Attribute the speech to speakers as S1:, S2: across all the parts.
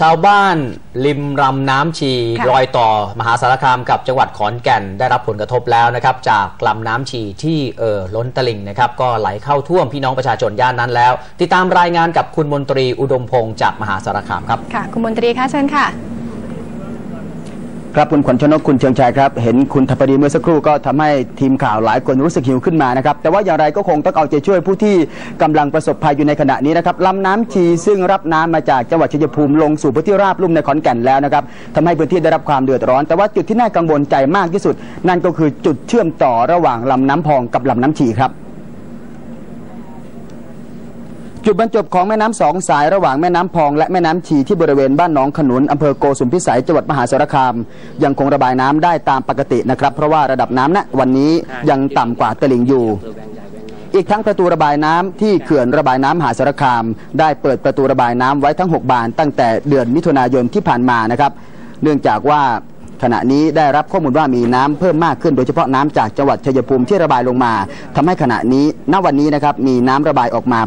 S1: ชาวบ้านริมรำน้ำชี
S2: ค่ะ
S1: รอยต่อมหาสารคามกับจังหวัดขอนแก่นได้รับผลกระทบแล้วนะครับ จากลำน้ำชีที่เอ่อล้นตลิ่งนะครับ ก็ไหลเข้าท่วมพี่น้องประชาชนย่านนั้นแล้ว ติดตามรายงานกับคุณมนตรีอุดมพงศ์จากมหาสารคามครับ
S2: ค่ะ คุณมนตรีคะเชิญค่ะ
S3: ครับคุณขวัญชนกคุณเชิงชัยครับ เห็นคุณทัพพดีเมื่อสักครู่ก็ทำให้ทีมข่าวหลายคนรู้สึกหิวขึ้นมานะครับ แต่ว่าอย่างไรก็คงต้องเอาใจช่วยผู้ที่กำลังประสบภัยอยู่ในขณะนี้นะครับลำน้ำชีซึ่งรับน้ำมาจากจังหวัดชัยภูมิลงสู่พื้นที่ราบลุ่มในขอนแก่นแล้วนะครับทำให้พื้นที่ได้รับความเดือดร้อน แต่ว่าจุดที่น่ากังวลใจมากที่สุด นั่นก็คือจุดเชื่อมต่อระหว่างลำน้ำพองกับลำน้ำชีครับ จุดบรรจบของแม่น้ำสองสายระหว่างแม่น้ำพองและแม่น้ำชีที่บริเวณบ้านหนองขนุนอำเภอโกสุมพิสัยจังหวัดมหาสารคาม ยังคงระบายน้ำได้ตามปกตินะครับ เพราะว่าระดับน้ำณวันนี้ยังต่ำกว่าตลิ่งอยู่ อีกทั้งประตูระบายน้ำที่เขื่อนระบายน้ำมหาสารคาม ได้เปิดประตูระบายน้ำไว้ทั้ง 6 บาน ตั้งแต่เดือนมิถุนายนที่ผ่านมานะครับ เนื่องจากว่า ขณะนี้ได้รับข้อมูลว่ามีน้ำเพิ่มมากขึ้นโดยเฉพาะน้ำจากจังหวัดชัยภูมิที่ระบายลงมาทำให้ขณะนี้ณวันนี้นะครับมีน้ำระบายออกมา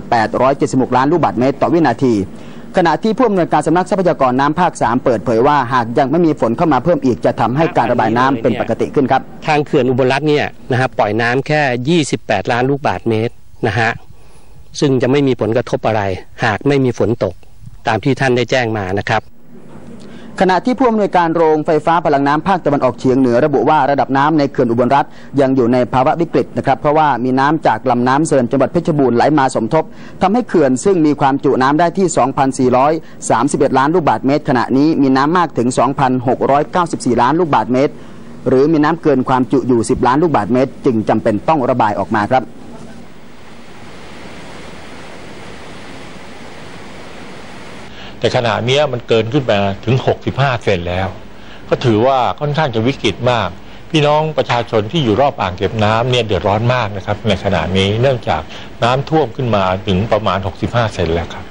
S3: 876 ล้านลูกบาศก์เมตรต่อวินาทีขณะที่ผู้อำนวยการสำนักทรัพยากรน้ำภาค 3 เปิดเผยว่าหากยังไม่มีฝนเข้ามาเพิ่มอีกจะทำให้การระบายน้ำเป็นปกติขึ้นครับ
S4: ทางเขื่อนอุบลรัตน์เนี่ยนะฮะปล่อยน้ำแค่ 28 ล้านลูกบาศก์เมตรนะฮะซึ่งจะไม่มีผลกระทบอะไร หากไม่มีฝนตกตามที่ท่านได้แจ้งมานะครับ
S3: ขณะที่ผู้อำนวยการโรงไฟฟ้าพลังน้ำภาคตะวันออกเฉียงเหนือระบุว่าระดับน้ำในเขื่อนอุบลรัฐยังอยู่ในภาวะวิกฤตนะครับเพราะว่ามีน้ำจากลำน้ำเซินจังหวัดเพชรบูรณ์ไหลมาสมทบทำให้เขื่อนซึ่งมีความจุน้ำได้ที่ 2,431 ล้านลูกบาศก์เมตร ขณะนี้มีน้ำมากถึง 2,694 ล้านลูกบาศก์เมตร หรือมีน้ำเกินความจุอยู่ 10 ล้านลูกบาศก์เมตร จึงจำเป็นต้องระบายออกมาครับ
S5: แต่ขณะนี้มันเกินขึ้นมาถึง 65 เซนแล้ว ก็ถือว่าค่อนข้างจะวิกฤตมาก พี่น้องประชาชนที่อยู่รอบอ่างเก็บน้ำเนี่ยเดือดร้อนมากนะครับ ในขณะนี้เนื่องจากน้ำท่วมขึ้นมาถึงประมาณ 65 เซนแล้วครับ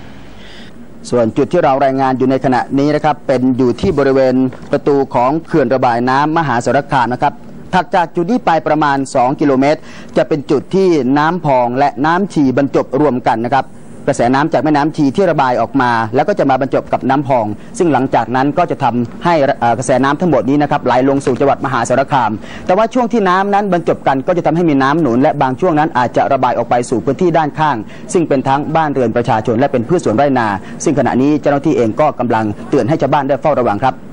S3: ส่วนจุดที่เรารายงานอยู่ในขณะนี้นะครับ เป็นอยู่ที่บริเวณประตูของเขื่อนระบายน้ำมหาสารคามนะครับถัดจากจุดนี้ไปประมาณ 2 กิโลเมตร จะเป็นจุดที่น้ำพองและน้ำชีบรรจบรวมกันนะครับ กระแสน้ำจากแม่น้ำชีที่ระบายออกมา แล้วก็จะมาบรรจบกับน้ำพอง ซึ่งหลังจากนั้นก็จะทำให้กระแสน้ำทั้งหมดนี้นะครับไหลลงสู่จังหวัดมหาสารคาม แต่ว่าช่วงที่น้ำนั้นบรรจบกันก็จะทำให้มีน้ำหนุน และบางช่วงนั้นอาจจะระบายออกไปสู่พื้นที่ด้านข้าง ซึ่งเป็นทั้งบ้านเรือนประชาชนและเป็นพืชสวนไร่นา ซึ่งขณะนี้เจ้าหน้าที่เองก็กำลังเตือนให้ชาวบ้านได้เฝ้าระวังครับ